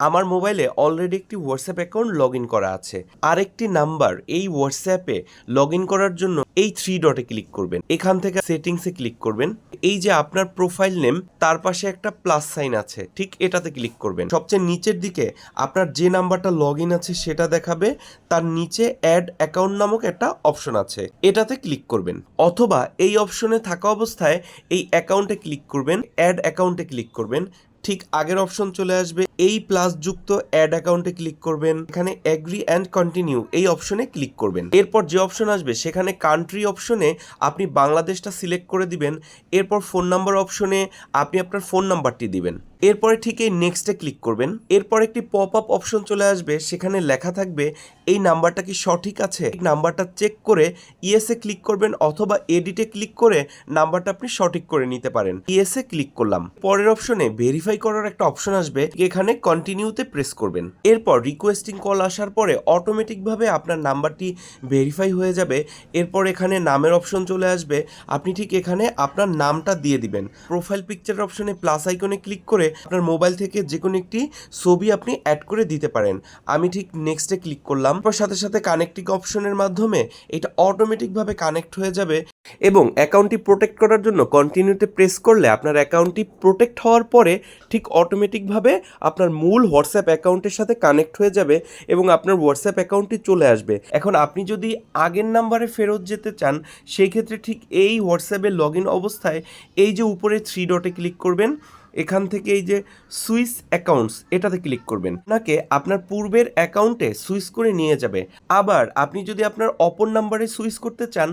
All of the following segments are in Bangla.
আমার মোবাইলে অলরেডি একটি হোয়াটসঅ্যাপ অ্যাকাউন্ট লগ ইন করা আছে। আরেকটি নাম্বার এই হোয়াটসঅ্যাপে লগ ইন করার জন্য এই থ্রি ডটে ক্লিক করবেন। এখান থেকে সেটিংসে ক্লিক করবেন। এই যে আপনার প্রোফাইল নেম তার পাশে একটা প্লাস সাইন আছে। ঠিক এটাতে ক্লিক করবেন। সবচেয়ে নিচের দিকে আপনার যে নাম্বারটা লগ ইন আছে সেটা দেখাবে। তার নিচে অ্যাড অ্যাকাউন্ট নামক একটা অপশন আছে। এটাতে ক্লিক করবেন। অথবা এই অপশনে থাকা অবস্থায় এই অ্যাকাউন্টে ক্লিক করবেন। অ্যাড অ্যাকাউন্টে ক্লিক করবেন। ঠিক আগের অপশন চলে আসবে। এই প্লাস যুক্ত অ্যাড অ্যাকাউন্টে ক্লিক করবেন। এখানে অ্যাগ্রি অ্যান্ড কন্টিনিউ এই অপশনে ক্লিক করবেন। এরপর যে অপশন আসবে, সেখানে কান্ট্রি অপশনে আপনি বাংলাদেশটা সিলেক্ট করে দিবেন। এরপর ফোন নাম্বার অপশনে আপনি আপনার ফোন নাম্বারটি দিবেন। এরপরে ঠিক এই নেক্সটে ক্লিক করবেন। এরপর একটি পপ আপ অপশন চলে আসবে। সেখানে লেখা থাকবে, এই নাম্বারটা কি সঠিক আছে? নাম্বারটা চেক করে ইএসএ ক্লিক করবেন অথবা এডিটে ক্লিক করে নাম্বারটা আপনি সঠিক করে নিতে পারেন। ইএসএ ক্লিক করলাম। পরের অপশনে ভেরিফাই করার একটা অপশন আসবে। এখানে কন্টিনিউতে প্রেস করবেন। এরপর রিকোয়েস্টিং কল আসার পরে অটোমেটিকভাবে আপনার নাম্বারটি ভেরিফাই হয়ে যাবে। এরপর এখানে নামের অপশন চলে আসবে। আপনি ঠিক এখানে আপনার নামটা দিয়ে দিবেন। প্রোফাইল পিকচার অপশনে প্লাস আইকনে ক্লিক করে আপনার মোবাইল থেকে যে কোনো একটি ছবি আপনি অ্যাড করে দিতে পারেন। আমি ঠিক নেক্সটে ক্লিক করলাম। তারপর সাথে সাথে কানেক্টিং অপশনের মাধ্যমে এটা অটোমেটিকভাবে কানেক্ট হয়ে যাবে এবং অ্যাকাউন্টটি প্রোটেক্ট করার জন্য কন্টিনিউতে প্রেস করলে আপনার অ্যাকাউন্টটি প্রোটেক্ট হওয়ার পরে ঠিক অটোমেটিকভাবে আপনার মূল হোয়াটসঅ্যাপ অ্যাকাউন্টের সাথে কানেক্ট হয়ে যাবে এবং আপনার হোয়াটসঅ্যাপ অ্যাকাউন্টটি চলে আসবে। এখন আপনি যদি আগের নাম্বারে ফেরত যেতে চান, সেই ক্ষেত্রে ঠিক এই হোয়াটসঅ্যাপে লগ ইন অবস্থায় এই যে উপরে থ্রি ডটে ক্লিক করবেন। এখান থেকে এই যে সুইস অ্যাকাউন্টস, এটাতে ক্লিক করবেন। আপনাকে আপনার পূর্বের অ্যাকাউন্টে সুইচ করে নিয়ে যাবে। আবার আপনি যদি আপনার অপর নাম্বারে সুইচ করতে চান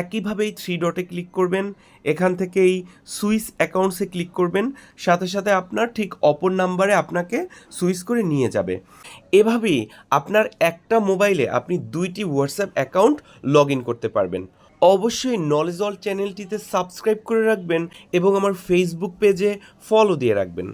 একইভাবে এই থ্রি ডটে ক্লিক করবেন। এখান থেকে এই সুইচ অ্যাকাউন্টসে ক্লিক করবেন। সাথে সাথে আপনার ঠিক অপর নাম্বারে আপনাকে সুইচ করে নিয়ে যাবে। এভাবেই আপনার একটা মোবাইলে আপনি দুইটি হোয়াটসঅ্যাপ অ্যাকাউন্ট লগ ইন করতে পারবেন। অবশ্যই নলেজ অল চ্যানেলটিতে সাবস্ক্রাইব করে রাখবেন এবং আমার ফেসবুক পেজে ফলো দিয়ে রাখবেন।